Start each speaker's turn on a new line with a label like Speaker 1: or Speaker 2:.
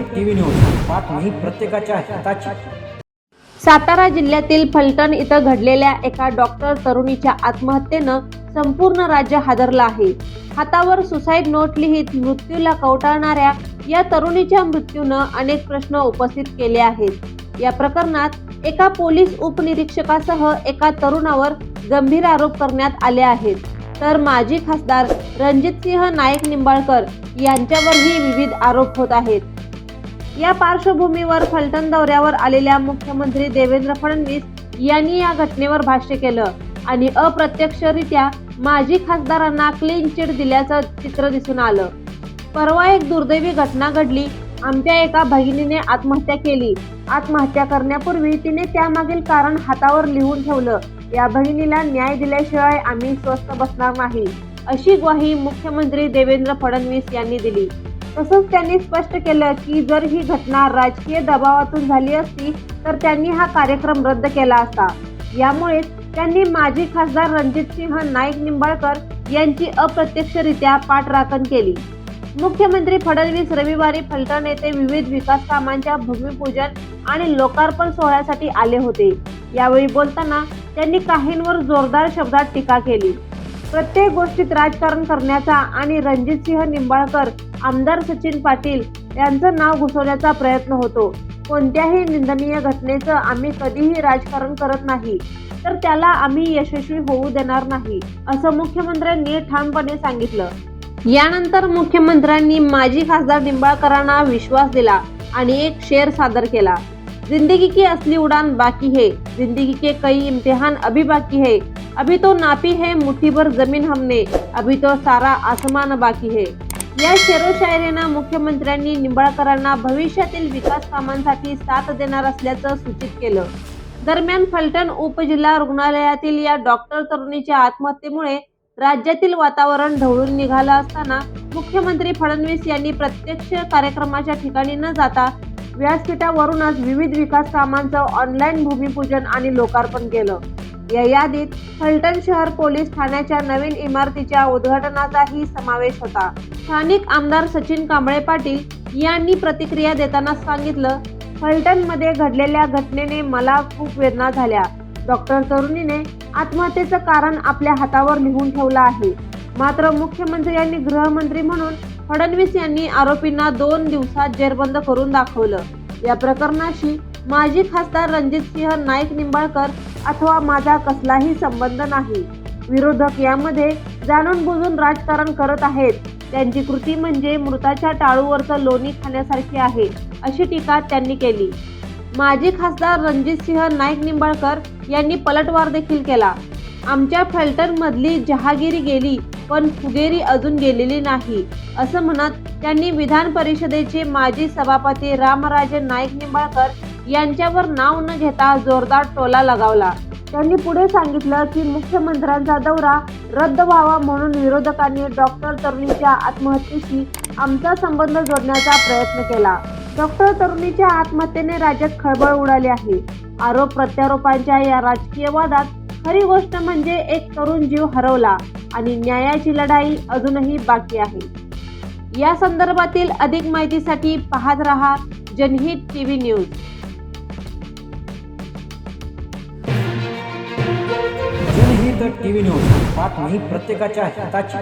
Speaker 1: TV news बातमी प्रत्येकाच्या हिताची.
Speaker 2: सातारा जिल्ह्यातील फलटण इथं घडलेल्या एका डॉक्टर तरुणीच्या आत्महत्येनं संपूर्ण राज्य हादरलं आहे. हातावर सुसाईड नोट लिहित मृत्यूला कवटाळणाऱ्या या तरुणीच्या मृत्यूनं अनेक प्रश्न उपस्थित केले आहेत. या प्रकरणात एका पोलीस उपनिरीक्षकासह एका तरुणावर गंभीर आरोप करण्यात आले आहेत. तर माजी खासदार रणजितसिंह नाईक निंबाळकर यांच्यावरही विविध आरोप होत आहेत. या पार्श्वभूमीवर फलटण दौऱ्यावर आलेल्या मुख्यमंत्री देवेंद्र फडणवीस यांनी या घटनेवर भाष्य केलं आणि अप्रत्यक्षरित्या माजी खासदारांना क्लीन चिट दिल्याचं चित्र दिसून आलं. परवा एक दुर्दैवी घटना घडली. आमच्या एका भगिनीने आत्महत्या केली. आत्महत्या करण्यापूर्वी तिने त्यामागील कारण हातावर लिहून ठेवलं. या बहिणीला न्याय दिल्याशिवाय आम्ही स्वस्थ बसणार नाही अशी ग्वाही मुख्यमंत्री देवेंद्र फडणवीस यांनी दिली. तसंच त्यांनी स्पष्ट केलं की जर ही घटना राजकीय दबावातून झाली असती तर त्यांनी हा कार्यक्रम रद्द केला असता. यामुळेच त्यांनी माजी खासदार रणजितसिंह नाईक निंबाळकर यांची अप्रत्यक्षरित्या पाठराखण केली. मुख्यमंत्री फडणवीस रविवारी फलटण येथे विविध विकास कामांच्या भूमिपूजन आणि लोकार्पण सोहळ्यासाठी आले होते. यावेळी बोलताना त्यांनी काहींवर जोरदार शब्दात टीका केली. प्रत्येक गोष्टीत राजकारण करण्याचा आणि रणजितसिंह निंबाळकर आमदार सचिन पाटील यांचं नाव घुसवण्याचा प्रयत्न होतो. कोणत्याही निंदनीय घटनेचं आम्ही कधीही राजकारण करत नाही. तर त्याला आम्ही यशस्वी होऊ देणार नाही असं मुख्यमंत्र्यांनी ठामपणे सांगितलं. यानंतर मुख्यमंत्र्यांनी माजी खासदार निंबाळकरांना विश्वास दिला आणि एक शेर सादर केला. जिंदगी की असली उडान बाकी है जिंदगी के कई इम्तिहान अभी बाकी है। अभी तो नापी है मुट्ठी भर जमीन हमने अभी तो सारा आसमान बाकी है। या शेरो शायरीनं मुख्यमंत्र्यांनी निंबाळकरांना भविष्यातील विकास कामांसाठी साथ देणार असल्याचं सूचित केलं. दरम्यान फलटण उपजिल्हा रुग्णालयातील या डॉक्टर तरुणीच्या आत्महत्येमुळे राज्यातील वातावरण ढवळून निघालं असताना मुख्यमंत्री फडणवीस यांनी प्रत्यक्ष कार्यक्रमाच्या ठिकाणी न जाता व्यासपीठावरूनच विविध विकास कामांचं ऑनलाईन भूमिपूजन आणि लोकार्पण केलं. या यादीत फलटण शहर पोलीस ठाण्याच्या नवीन इमारतीच्या उद्घाटनाचाही समावेश होता. स्थानिक आमदार सचिन कांबळे पाटील यांनी प्रतिक्रिया देताना सांगितलं फलटणमध्ये घडलेल्या घटनेने मला खूप वेदना झाल्या. डॉक्टर तरुणीने आत्महत्येचं कारण आपल्या हातावर लिहून ठेवलं आहे. मात्र मुख्यमंत्री यांनी गृहमंत्री म्हणून फडणवीस यांनी आरोपींना दोन दिवसात जेरबंद करून दाखवलं. या प्रकरणाशी माजी खासदार रणजित सिंह नाईक निंबाळकर अथवा माझा कसलाही संबंध नाही. विरोधक यामध्ये जाणून बुजून राजकारण करत आहेत. त्यांची कृती म्हणजे मृताच्या टाळूवरचं लोणी खाण्यासारखी आहे अशी टीका त्यांनी केली. माजी खासदार रणजित सिंह नाईक निंबाळकर यांनी पलटवार देखील केला. आमच्या फलटण मधली जहागिरी गेली पण फुगेरी अजून गेलेली नाही असं म्हणत त्यांनी विधान परिषदेचे माजी सभापती रामराजे नाईक निंबाळकर यांच्यावर नाव न घेता जोरदार टोला लगावला. त्यांनी पुढे सांगितलं की मुख्यमंत्र्यांचा दौरा रद्द व्हावा म्हणून विरोधकांनी डॉक्टर तरुणीच्या आत्महत्येशी आमचा संबंध जोडण्याचा प्रयत्न केला. डॉक्टर तरुणीच्या आत्महत्येने राज्यात खळबळ उडाली आहे. आरोप प्रत्यारोपांच्या या राजकीय वादात खरी गोष्ट म्हणजे एक तरुण जीव हरवला आणि न्यायाची लढाई अजूनही बाकी आहे. या संदर्भातील अधिक माहितीसाठी पाहत रहा Janhit TV news.
Speaker 1: Janhit TV news बातमी प्रत्येकाच्या हिताची.